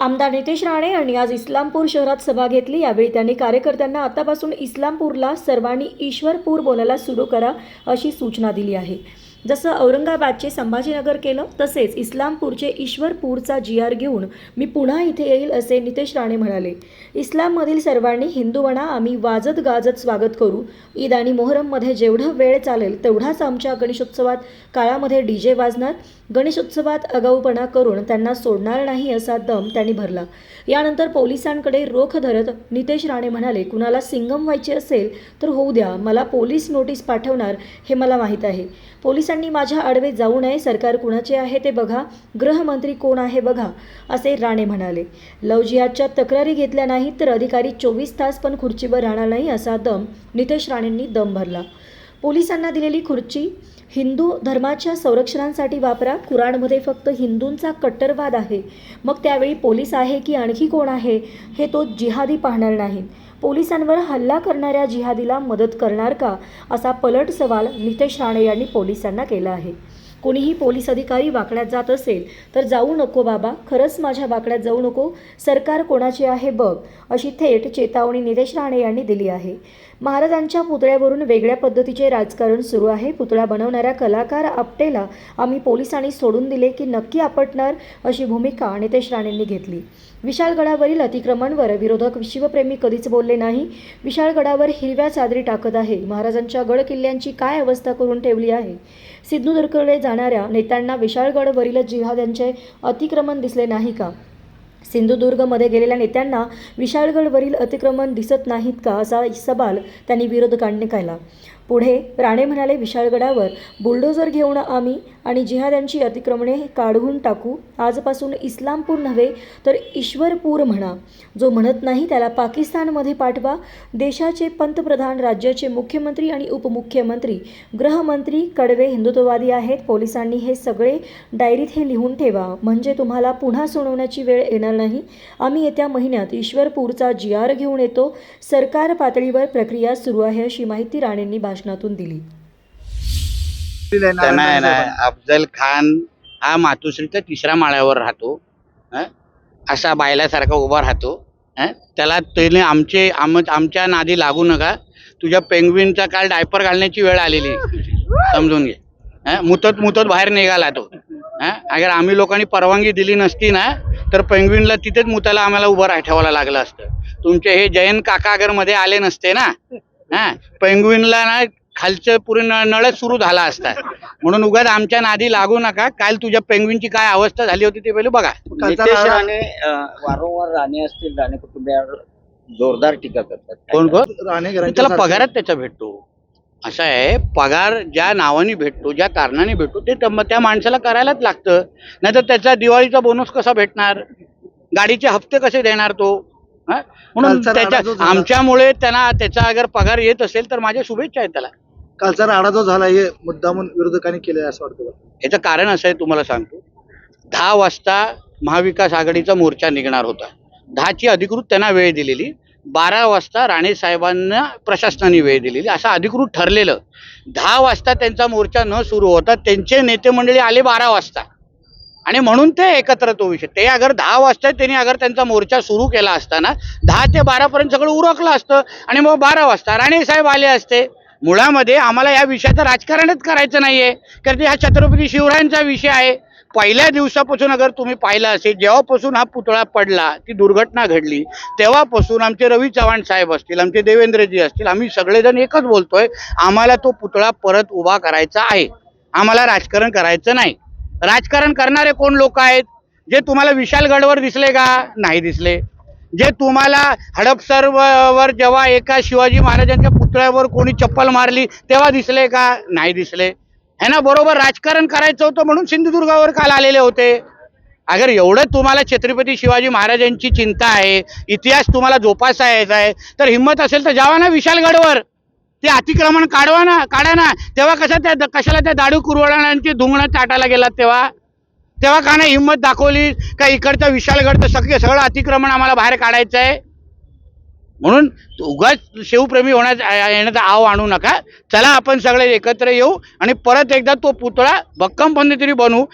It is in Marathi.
आमदार नितेश राणे यांनी आज इस्लामपूर शहरात सभा घेतली. यावेळी त्यांनी कार्यकर्त्यांना आतापासून इस्लामपूरला सर्वांनी ईश्वरपूर बोलायला सुरू करा अशी सूचना दिली आहे. जसं औरंगाबादचे संभाजीनगर केलं तसेच इस्लामपूरचे ईश्वरपूरचा जी आर घेऊन मी पुन्हा इथे येईल असे नितेश राणे म्हणाले. इस्लाममधील सर्वांनी हिंदूवणा आम्ही वाजत गाजत स्वागत करू. ईद आणि मोहरममध्ये जेवढा वेळ चालेल तेवढाच आमच्या गणेशोत्सवात काळामध्ये डी जे वाजणार. गणेशोत्सवात अगाऊपणा करून त्यांना सोडणार नाही असा दम त्यांनी भरला. यानंतर पोलिसांकडे रोख धरत नितेश राणे म्हणाले कुणाला सिंगम व्हायचे असेल तर होऊ द्या. मला पोलीस नोटीस पाठवणार हे मला माहीत आहे. पोलिसांनी माझ्या आडवे जाऊ नये सरकार कुणाचे आहे ते बघा गृहमंत्री कोण आहे बघा असे राणे म्हणाले. लव जिहादच्या तक्रारी घेतल्या नाहीत तर अधिकारी चोवीस तास पण खुर्चीवर राहणार नाही असा दम नितेश राणेंनी दम भरला. पोलिसांना दिलेली खुर्ची हिंदू धर्माच्या संरक्षणासाठी वापरा कुराणमध्ये फक्त हिंदूंचा कट्टरवाद आहे. मग त्यावेळी पोलीस आहे की आणखी कोण आहे? हे तो जिहादी पाहणार नाहीत पोलिसांवर हल्ला करणाऱ्या जिहादीला मदत करणार का असा पलट सवाल नितेश राणे यांनी पोलिसांना केला आहे. कोणीही पोलीस अधिकारी वाकड्यात जात असेल तर जाऊ नको बाबा खरंच माझ्या वाकड्यात जाऊ नको सरकार कोणाचे आहे बघ अशी थेट चेतावणी नितेश राणे यांनी दिली आहे. महाराजांच्या पुतळ्यावरून वेगळ्या पद्धतीचे राजकारण सुरू आहे. पुतळा बनवणाऱ्या कलाकार आपटेला आम्ही पोलिसांनी सोडून दिले की नक्की आपटणार अशी भूमिका नितेश राणेंनी घेतली. विशाळगडावरील अतिक्रमणवर विरोधक शिवप्रेमी कधीच बोलले नाही. विशाळगडावर हिरव्या चादरी टाकत आहे. महाराजांच्या गड किल्ल्यांची काय अवस्था करून ठेवली आहे? सिंधुदुर्गकडे जाणाऱ्या नेत्यांना विशाळगडवरील जिहाद्यांचे अतिक्रमण दिसले नाही का? सिंधुदुर्गमध्ये गेलेल्या नेत्यांना विशाळगडवरील अतिक्रमण दिसत नाहीत का असा सवाल त्यांनी विरोधकांनी केला. पुढे राणे म्हणाले विशाळगडावर बुलडोजर घेऊन आम्ही आणि जिहाद्यांची अतिक्रमणे काढून टाकू. आजपासून इस्लामपूर नव्हे तर ईश्वरपूर म्हणा. जो म्हणत नाही त्याला पाकिस्तानमध्ये पाठवा. देशाचे पंतप्रधान राज्याचे मुख्यमंत्री आणि उपमुख्यमंत्री गृहमंत्री कडवे हिंदुत्ववादी आहेत. पोलिसांनी हे सगळे डायरीत हे लिहून ठेवा. म्हणजे तुम्हाला पुन्हा सोडवण्याची वेळ येणार नाही. आम्ही येत्या महिन्यात ईश्वरपूरचा जी आर घेऊन येतो. सरकार पातळीवर प्रक्रिया सुरू आहे अशी माहिती राणेंनी भाषणातून दिली. त्यांना आहे ना अफजल खान हा मातोश्रीच्या तिसऱ्या माळ्यावर राहतो. हं? असा बायल्यासारखा उभा राहतो. हं? त्याला त्याने आमचे आम आमच्या नादी लागू नका. तुझ्या पेंग्विनचा काल डायपर घालण्याची वेळ आलेली. समजून घे. हं? मुतत मुतत बाहेर निघाला तो. हं? अगर आम्ही लोकांनी परवानगी दिली नसती ना तर पेंग्विनला तिथेच मुताला आम्हाला उभं ठेवायला लागलं असतं. तुमचे हे जयंत काका अगरमध्ये आले नसते ना? हा. पेंग्विनला ना खालचं पुरे न- नळच सुरू झाला असता. म्हणून उगाच आमच्या नादी लागू नका. काल तुझ्या पेंग्विनची काय अवस्था झाली होती ते पहिले बघा. नितेश राणे अं, वारंवार राणे असतील राणे कुटुंबियावर जोरदार टीका करतात. कोण कोण? राणे त्याला पगारच त्याचा भेटतो. असं आहे पगार ज्या नावाने भेटतो ज्या कारणाने भेटतो ते त्या माणसाला करायलाच लागतं. नाहीतर त्याचा दिवाळीचा बोनस कसा भेटणार? गाडीचे हप्ते कसे देणार तो? म्हणून त्याच्या आमच्यामुळे त्यांना त्याचा अगर पगार येत असेल तर माझ्या शुभेच्छा आहेत त्याला. कालचा राडा जो झाला हे मुद्दामून विरोधकांनी केले असं वाटतं? याचं कारण असं आहे तुम्हाला सांगतो. दहा वाजता महाविकास आघाडीचा मोर्चा निघणार होता. दहाची अधिकृत त्यांना वेळ दिलेली. बारा वाजता राणे साहेबांना प्रशासनाने वेळ दिलेली. असं अधिकृत ठरलेलं. दहा वाजता त्यांचा मोर्चा न सुरू होता. त्यांचे नेते मंडळी आले बारा वाजता. आणि म्हणून ते एकत्र तो विषय. ते अगर दहा वाजता त्यांनी अगर त्यांचा मोर्चा सुरू केला असताना दहा ते बारापर्यंत सगळं उरकलं असतं. आणि मग बारा वाजता राणे साहेब आले असते. मुळामध्ये आम्हाला या विषयाचं राजकारणच करायचं नाही आहे कारण ते हा छत्रपती शिवरायांचा विषय आहे. पहिल्या दिवसापासून अगर तुम्ही पाहिलं असेल जेव्हापासून हा पुतळा पडला ती दुर्घटना घडली तेव्हापासून आमचे रवी चव्हाण साहेब असतील आमचे देवेंद्रजी असतील आम्ही सगळेजण एकच बोलतोय आम्हाला तो पुतळा परत उभा करायचा आहे. आम्हाला राजकारण करायचं नाही. राजकारण करणारे कोण लोक आहेत? जे तुम्हाला विशालगडवर दिसले का? नाही दिसले. जे तुम्हाला हडपसर वर जेव्हा एका शिवाजी महाराजांच्या पुतळ्यावर कोणी चप्पल मारली तेव्हा दिसले का? नाही दिसले. है ना? बरोबर राजकारण करायचं होतं म्हणून सिंधुदुर्गावर काल आलेले होते. अगर एवढं तुम्हाला छत्रपती शिवाजी महाराजांची चिंता आहे इतिहास तुम्हाला जोपासायचा आहे तर हिंमत असेल तर जावा ना विशालगडवर ते अतिक्रमण काढवा ना काढा ना. तेव्हा कशा त्या कशाला त्या दाडू कुरवडांची धुंगणं चाटायला गेलात तेव्हा? तेव्हा का नाही हिंमत दाखवली का इकडचं विशालगडचं सगळे सगळं अतिक्रमण आम्हाला बाहेर काढायचं आहे म्हणून उगाच शिवप्रेमी होण्याचा येण्याचा आव आणू नका. चला आपण सगळे एकत्र येऊ आणि परत एकदा तो पुतळा भक्कम तरी बनवू